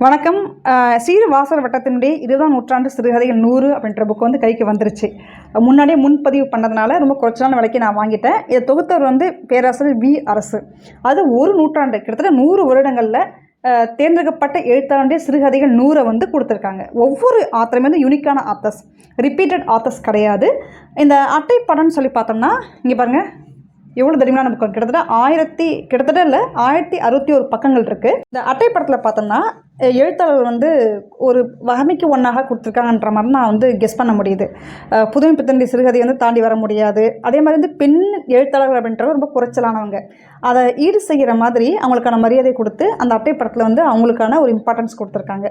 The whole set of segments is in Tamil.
வணக்கம். அஹ், வட்டத்தினுடைய இருபதாம் நூற்றாண்டு சிறுகதைகள் நூறு அப்படின்ற புக் வந்து கைக்கு வந்துருச்சு. முன்னாடியே முன்பதிவு பண்ணதுனால ரொம்ப குறைச்சலான விலைக்கு நான் வாங்கிட்டேன். இதை தொகுத்தவர் வந்து பேராசிரியர் வி. அரசு. அது ஒரு நூற்றாண்டு கிட்டத்தட்ட நூறு வருடங்களில் தேர்ந்தெடுக்கப்பட்ட எழுத்தாளருடைய சிறுகதைகள் நூறை வந்து கொடுத்துருக்காங்க. ஒவ்வொரு ஆத்தருமே வந்து யூனிக்கான ஆத்தர்ஸ் ரிப்பீட்டட் ஆத்தர்ஸ் கிடையாது. இந்த அட்டை படம்னு சொல்லி பார்த்தோம்னா இங்கே பாருங்கள் எவ்வளோ தெரியுமா புக்கம் கிட்டத்தட்ட ஆயிரத்தி கிட்டத்தட்ட இல்லை ஆயிரத்தி அறுபத்தி ஒரு பக்கங்கள் இருக்குது இந்த அட்டை படத்தில் பார்த்தோம்னா எழுத்தாளர் வந்து ஒரு வகமைக்கு ஒன்றாக கொடுத்துருக்காங்கன்ற மாதிரி நான் வந்து கெஸ் பண்ண முடியுது. புதுமை பித்தனுடைய சிறுகதை வந்து தாண்டி வர முடியாது. அதே மாதிரி வந்து பெண் எழுத்தாளர்கள் அப்படின்றவங்க ரொம்ப குறைச்சலானவங்க. அதை ஈடு செய்கிற மாதிரி அவங்களுக்கான மரியாதை கொடுத்து அந்த அட்டைப்படத்தில் வந்து அவங்களுக்கான ஒரு இம்பார்ட்டன்ஸ் கொடுத்துருக்காங்க.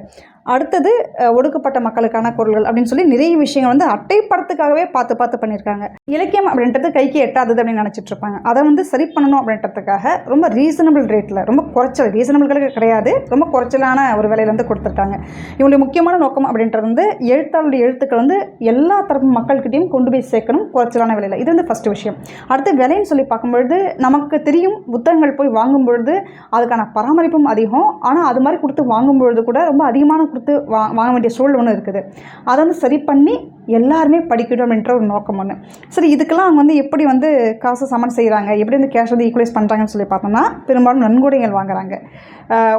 அடுத்தது ஒடுக்கப்பட்ட மக்களுக்கான குரல்கள் அப்படின்னு சொல்லி நிறைய விஷயங்கள் வந்து அட்டைப்படத்துக்காகவே பார்த்து பார்த்து பண்ணியிருக்காங்க. இலக்கியம் அப்படின்றது கைக்கு எட்டாதது அப்படின்னு நினச்சிட்டு இருப்பாங்க. அதை வந்து சரி பண்ணணும் அப்படின்றதுக்காக ரொம்ப ரீசனபிள் ரேட்டில் ரொம்ப குறைச்சல் ரீசனபிள்களுக்கு கிடையாது. ரொம்ப குறைச்சலான ஒரு வேலையிலேருந்து கொடுத்துருக்காங்க. இவங்களுடைய முக்கியமான நோக்கம் அப்படின்றது வந்து எழுத்தாளருடைய எழுத்துக்கள் வந்து எல்லா தரப்பு மக்கள்கிட்டையும் கொண்டு போய் சேர்க்கணும் குறைச்சலான விலையில். இது வந்து ஃபஸ்ட்டு விஷயம். அடுத்து விலைன்னு சொல்லி பார்க்கும்பொழுது நமக்கு தெரியும் புத்தகங்கள் போய் வாங்கும் பொழுது அதுக்கான பராமரிப்பும் அதிகம். ஆனால் அது மாதிரி கொடுத்து வாங்கும் பொழுது கூட ரொம்ப அதிகமான கொடுத்து வா வாங்க வேண்டிய சூழல் ஒன்று இருக்குது. அதை வந்து சரி பண்ணி எல்லாருமே படிக்கணும் அப்படின்ற ஒரு நோக்கம் ஒன்று சரி இதுக்கெல்லாம் அவங்க வந்து எப்படி வந்து காசு சமன் செய்கிறாங்க எப்படி வந்து கேஷ் வந்து ஈக்குவலைஸ் பண்ணுறாங்கன்னு சொல்லி பார்த்தோம்னா பெரும்பாலும் நன்கொடைகள் வாங்குறாங்க.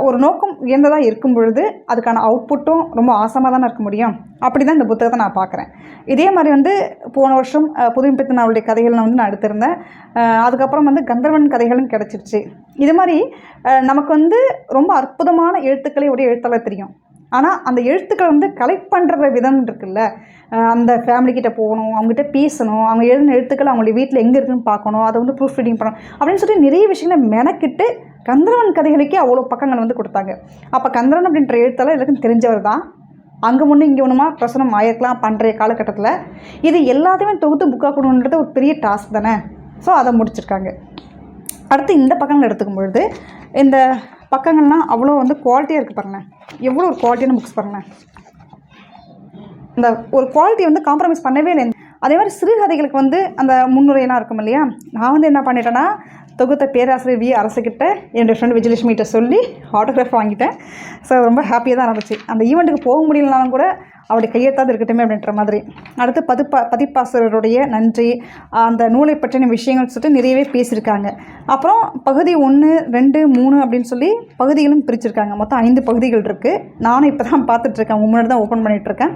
ஒரு நோக்கம் உயர்ந்ததாக இருக்கும் பொழுது அதுக்கான அவுட்புட்டும் ரொம்ப ஆசமாக தானே இருக்க முடியும்? அப்படி தான் இந்த புத்தகத்தை நான் பார்க்குறேன். இதே மாதிரி வந்து போன வருஷம் புதுமைப்பித்தன் அவருடைய கதைகள் நான் வந்து நான் எடுத்திருந்தேன். அதுக்கப்புறம் வந்து கந்தர்வன் கதைகளும் கிடச்சிருச்சு. இது மாதிரி நமக்கு வந்து ரொம்ப அற்புதமான எழுத்துக்களை உடைய எழுத்தாளர் தெரியும். ஆனால் அந்த எழுத்துக்களை வந்து கலெக்ட் பண்ணுற விதம் இருக்குல்ல. அந்த ஃபேமிலிக்கிட்ட போகணும் அவங்ககிட்ட பேசணும் அவங்க எழுதின எழுத்துக்கள் அவங்களுடைய வீட்டில் எங்கே இருக்குன்னு பார்க்கணும் அதை வந்து ப்ரூஃப் ரீடிங் பண்ணணும் அப்படின்னு சொல்லி நிறைய விஷயங்களை மெனக்கிட்டு கந்தரவன் கதைகளுக்கே அவ்வளோ பக்கங்கள் வந்து கொடுத்தாங்க. அப்போ கந்தரன் அப்படின்ற எழுத்தாளர் எல்லாருக்கும் தெரிஞ்சவர் தான். அங்கே ஒன்று இங்கே ஒன்றுமா பிரசனம் ஆயிருக்கலாம் பண்ணுற காலகட்டத்தில். இது எல்லாத்தையுமே தொகுத்து புக்காக கொடுன்றது ஒரு பெரிய டாஸ்க் தானே. ஸோ அதை முடிச்சிருக்காங்க. அடுத்து இந்த பக்கங்கள் எடுத்துக்கும் பொழுது இந்த பக்கங்கள்லாம் அவ்வளோ வந்து குவாலிட்டியாக இருக்குது பாருங்களேன். எவ்வளோ ஒரு குவாலிட்டியான புக்ஸ் பாருங்களேன். இந்த ஒரு குவாலிட்டி வந்து காம்ப்ரமைஸ் பண்ணவே இல்லை. அதே மாதிரி சிறுகதைகளுக்கு வந்து அந்த முன்னுரையெல்லாம் இருக்கும் இல்லையா? நான் வந்து என்ன பண்ணிட்டேன்னா தொகுத்த பேராசிரியர் வி அரசுக்கிட்ட என்னோடய ஃப்ரெண்ட் விஜயலட்சுமிகிட்ட சொல்லி ஆட்டோகிராஃப் வாங்கிட்டேன். ஸோ ரொம்ப ஹாப்பியாக தான் இருந்துச்சு அந்த ஈவெண்ட்டுக்கு போக முடியலனாலும் கூட அவருடைய கையெழுத்தாவது இருக்கட்டுமே அப்படின்ற மாதிரி. அடுத்து பதிப்பா பதிப்பாசிரியருடைய நன்றி அந்த நூலை பற்றின விஷயங்கள் சொல்லிட்டு நிறையவே பேசியிருக்காங்க. அப்புறம் பகுதி ஒன்று ரெண்டு மூணு அப்படின்னு சொல்லி பகுதிகளும் பிரிச்சிருக்காங்க. மொத்தம் ஐந்து பகுதிகள் இருக்குது நானும் இப்போ தான் பார்த்துட்ருக்கேன் முன்னாடி தான் ஓப்பன் பண்ணிகிட்ருக்கேன்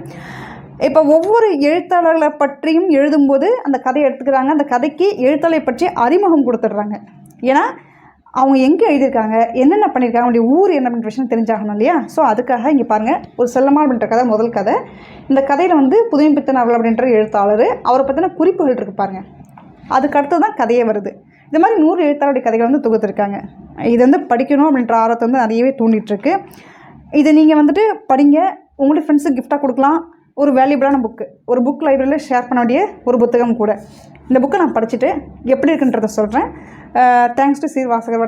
இப்போ ஒவ்வொரு எழுத்தாளர்களை பற்றியும் எழுதும்போது அந்த கதையை எடுத்துக்கிறாங்க. அந்த கதைக்கு எழுத்தாளரை பற்றி அறிமுகம் கொடுத்துட்றாங்க. ஏன்னா அவங்க எங்கே எழுதியிருக்காங்க? என்னென்ன பண்ணியிருக்காங்க? அவங்களுடைய ஊர் என்ன அப்படின்ற விஷயம் தெரிஞ்சாகணும் இல்லையா? ஸோ அதுக்காக இங்கே பாருங்கள் ஒரு செல்லமா அப்படின்ற கதை முதல் கதை. இந்த கதையில் வந்து புதுமைப்பித்தன் அவர்கள் அப்படின்ற எழுத்தாளர் அவரை பற்றின குறிப்புகள் இருக்கு பாருங்கள் அதுக்கடுத்து தான் கதையே வருது. இந்த மாதிரி நூறு எழுத்தாளருடைய கதைகள் வந்து தொகுத்துருக்காங்க. இது வந்து படிக்கணும் அப்படின்ற ஆர்வத்தை வந்து நிறையவே தூண்டிகிட்ருக்கு இதை நீங்கள் வந்துட்டு படிங்க. உங்களுடைய ஃப்ரெண்ட்ஸுக்கு கிஃப்டாக கொடுக்கலாம். ஒரு வேல்யூபிளான புக்கு ஒரு புக் லைப்ரரியில் ஷேர் பண்ண வேண்டிய ஒரு புத்தகம் கூட. இந்த புக்கை நான் படிச்சுட்டு எப்படி இருக்குன்றதை சொல்கிறேன் தேங்க்ஸ் டு சீர் வாசகர்